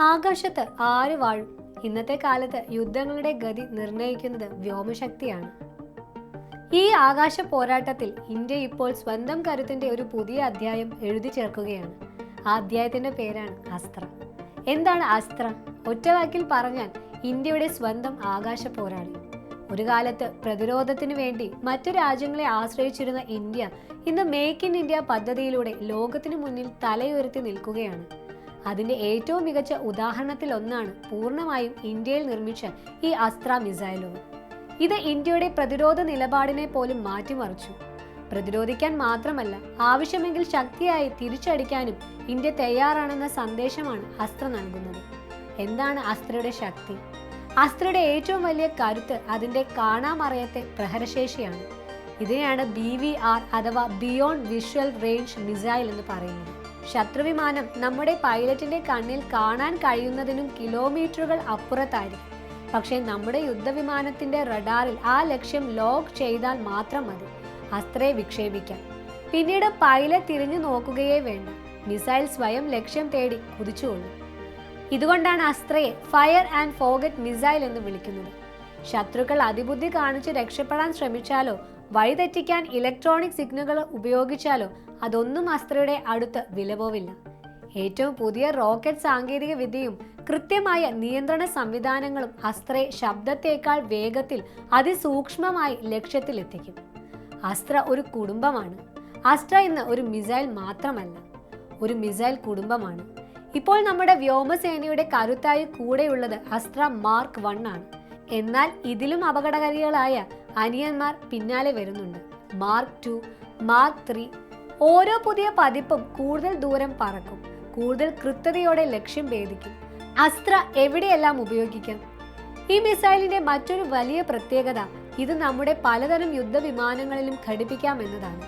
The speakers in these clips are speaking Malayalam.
ആകാശത്ത് ആര് വാഴും? ഇന്നത്തെ കാലത്ത് യുദ്ധങ്ങളുടെ ഗതി നിർണയിക്കുന്നത് വ്യോമശക്തിയാണ്. ഈ ആകാശ പോരാട്ടത്തിൽ ഇന്ത്യ ഇപ്പോൾ സ്വന്തം കരുത്തിന്റെ ഒരു പുതിയ അധ്യായം എഴുതി ചേർക്കുകയാണ്. ആ അധ്യായത്തിന്റെ പേരാണ് അസ്ത്ര. എന്താണ് അസ്ത്ര? ഒറ്റവാക്കിൽ പറഞ്ഞാൽ ഇന്ത്യയുടെ സ്വന്തം ആകാശ പോരാളി. ഒരു കാലത്ത് പ്രതിരോധത്തിന് വേണ്ടി മറ്റു രാജ്യങ്ങളെ ആശ്രയിച്ചിരുന്ന ഇന്ത്യ ഇന്ന് മേക്ക് ഇൻ ഇന്ത്യ പദ്ധതിയിലൂടെ ലോകത്തിനു മുന്നിൽ തലയുയർത്തി നിൽക്കുകയാണ്. അതിന്റെ ഏറ്റവും മികച്ച ഉദാഹരണത്തിൽ ഒന്നാണ് പൂർണമായും ഇന്ത്യയിൽ നിർമ്മിച്ച ഈ അസ്ത്ര മിസൈലുകൾ. ഇത് ഇന്ത്യയുടെ പ്രതിരോധ നിലപാടിനെ പോലും മാറ്റിമറിച്ചു. പ്രതിരോധിക്കാൻ മാത്രമല്ല ആവശ്യമെങ്കിൽ ശക്തിയായി തിരിച്ചടിക്കാനും ഇന്ത്യ തയ്യാറാണെന്ന സന്ദേശമാണ് അസ്ത്ര നൽകുന്നത്. എന്താണ് അസ്ത്രയുടെ ശക്തി? അസ്ത്രയുടെ ഏറ്റവും വലിയ കരുത്ത് അതിന്റെ കാണാമറയത്തെ പ്രഹരശേഷിയാണ്. ഇതിനെയാണ് ബി വി ആർ അഥവാ ബിയോണ്ട് വിഷ്വൽ റേഞ്ച് മിസൈൽ എന്ന് പറയുന്നത്. ശത്രുവിമാനം നമ്മുടെ പൈലറ്റിന്റെ കണ്ണിൽ കാണാൻ കഴിയുന്നതിനും കിലോമീറ്ററുകൾ അപ്പുറത്തായിരിക്കും. പക്ഷേ നമ്മുടെ യുദ്ധവിമാനത്തിന്റെ റഡാറിൽ ആ ലക്ഷ്യം ലോക്ക് ചെയ്താൽ മാത്രം മതി. അസ്ത്രയെ വിക്ഷേപിക്കാം. പിന്നീട് പൈലറ്റ് തിരിഞ്ഞു നോക്കുകയേ വേണ്ട. മിസൈൽ സ്വയം ലക്ഷ്യം തേടി കുതിച്ചുകൊള്ളും. ഇതുകൊണ്ടാണ് അസ്ത്രയെ ഫയർ ആൻഡ് ഫോഗറ്റ് മിസൈൽ എന്ന് വിളിക്കുന്നത്. ശത്രുക്കൾ അതിബുദ്ധി കാണിച്ച് രക്ഷപ്പെടാൻ ശ്രമിച്ചാലോ? വഴിതെറ്റിക്കാൻ ഇലക്ട്രോണിക് സിഗ്നലുകൾ ഉപയോഗിച്ചാലോ? അതൊന്നും അസ്ത്രയുടെ അടുത്ത് വിലപോവില്ല. ഏറ്റവും പുതിയ റോക്കറ്റ് സാങ്കേതിക വിദ്യയും കൃത്യമായ നിയന്ത്രണ സംവിധാനങ്ങളും അസ്ത്രയെ ശബ്ദത്തേക്കാൾ വേഗത്തിൽ അതിസൂക്ഷ്മമായി ലക്ഷ്യത്തിലെത്തിക്കും. അസ്ത്ര ഒരു കുടുംബമാണ്. അസ്ത്ര ഇന്ന് ഒരു മിസൈൽ മാത്രമല്ല ഒരു മിസൈൽ കുടുംബമാണ്. ഇപ്പോൾ നമ്മുടെ വ്യോമസേനയുടെ കരുത്തായി കൂടെയുള്ളത് അസ്ത്ര മാർക്ക് വൺ ആണ്. എന്നാൽ ഇതിലും അപകടകാരികളായ അനിയന്മാർ പിന്നാലെ വരുന്നുണ്ട്. മാർക്ക് ടു മാർക്ക് ത്രീ ഓരോ പുതിയ പതിപ്പും കൂടുതൽ ദൂരം പറക്കും. കൂടുതൽ കൃത്യതയോടെ ലക്ഷ്യം ഭേദിക്കും. അസ്ത്ര എവിടെയെല്ലാം ഉപയോഗിക്കാം? ഈ മിസൈലിന്റെ മറ്റൊരു വലിയ പ്രത്യേകത ഇത് നമ്മുടെ പലതരം യുദ്ധവിമാനങ്ങളിലും ഘടിപ്പിക്കാം എന്നതാണ്.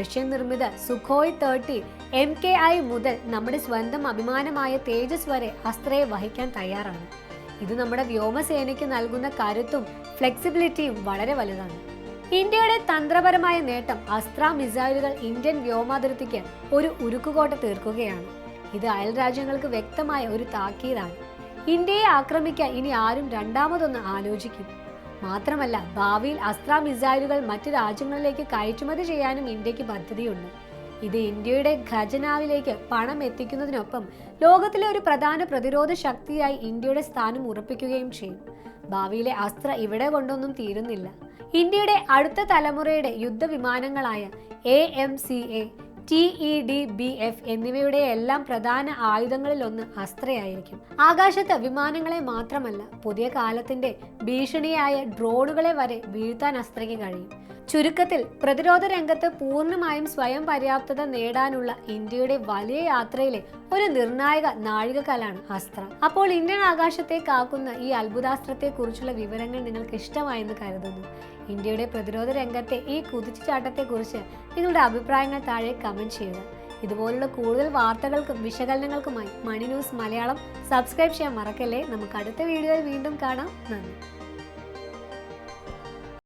റഷ്യൻ നിർമ്മിത Sukhoi thirty M K I മുതൽ നമ്മുടെ സ്വന്തം അഭിമാനമായ തേജസ് വരെ അസ്ത്രയെ വഹിക്കാൻ തയ്യാറാണ്. ഇത് നമ്മുടെ വ്യോമസേനയ്ക്ക് നൽകുന്ന കരുത്തും ഫ്ലെക്സിബിലിറ്റിയും വളരെ വലുതാണ്. ഇന്ത്യയുടെ തന്ത്രപരമായ നേട്ടം അസ്ത്ര മിസൈലുകൾ ഇന്ത്യൻ വ്യോമാതിർത്തിക്ക് ഒരു ഉരുക്കുകോട്ട തീർക്കുകയാണ്. ഇത് അയൽ രാജ്യങ്ങൾക്ക് വ്യക്തമായ ഒരു താക്കീതാണ്. ഇന്ത്യയെ ആക്രമിക്കാൻ ഇനി ആരും രണ്ടാമതൊന്ന് ആലോചിക്കും. മാത്രമല്ല ഭാവിയിൽ അസ്ത്ര മിസൈലുകൾ മറ്റ് രാജ്യങ്ങളിലേക്ക് കയറ്റുമതി ചെയ്യാനും ഇന്ത്യയ്ക്ക് പദ്ധതിയുണ്ട്. ഇത് ഇന്ത്യയുടെ ഖജനാവിലേക്ക് പണം എത്തിക്കുന്നതിനൊപ്പം ലോകത്തിലെ ഒരു പ്രധാന പ്രതിരോധ ശക്തിയായി ഇന്ത്യയുടെ സ്ഥാനം ഉറപ്പിക്കുകയും ചെയ്യും. ഭാവിയിലെ അസ്ത്ര ഇവിടെ കൊണ്ടൊന്നും തീരുന്നില്ല. ഇന്ത്യയുടെ അടുത്ത തലമുറയുടെ യുദ്ധവിമാനങ്ങളായ A M C A T E D B F എന്നിവയുടെ എല്ലാം പ്രധാന ആയുധങ്ങളിൽ ഒന്ന് അസ്ത്രയായിരിക്കും. ആകാശത്ത് വിമാനങ്ങളെ മാത്രമല്ല പുതിയ കാലത്തിന്റെ ഭീഷണിയായ ഡ്രോണുകളെ വരെ വീഴ്ത്താൻ അസ്ത്രയ്ക്ക് കഴിയും. ചുരുക്കത്തിൽ പ്രതിരോധ രംഗത്ത് പൂർണമായും സ്വയം പര്യാപ്തത നേടാനുള്ള ഇന്ത്യയുടെ വലിയ യാത്രയിലെ ഒരു നിർണായക നാഴികക്കല്ലാണ് അസ്ത്ര. അപ്പോൾ ഇന്ത്യൻ ആകാശത്തെ കാക്കുന്ന ഈ അത്ഭുതാസ്ത്രത്തെ കുറിച്ചുള്ള വിവരങ്ങൾ നിങ്ങൾക്ക് ഇഷ്ടമായെന്ന് കരുതുന്നു. ഇന്ത്യയുടെ പ്രതിരോധ രംഗത്തെ ഈ കുതിച്ചുചാട്ടത്തെക്കുറിച്ച് നിങ്ങളുടെ അഭിപ്രായങ്ങൾ താഴെ കമന്റ് ചെയ്യുക. ഇതുപോലുള്ള കൂടുതൽ വാർത്തകൾക്കും വിശകലനങ്ങൾക്കുമായി മണി ന്യൂസ് മലയാളം സബ്സ്ക്രൈബ് ചെയ്യാൻ മറക്കല്ലേ? നമുക്ക് അടുത്ത വീഡിയോയിൽ വീണ്ടും കാണാം. നന്ദി.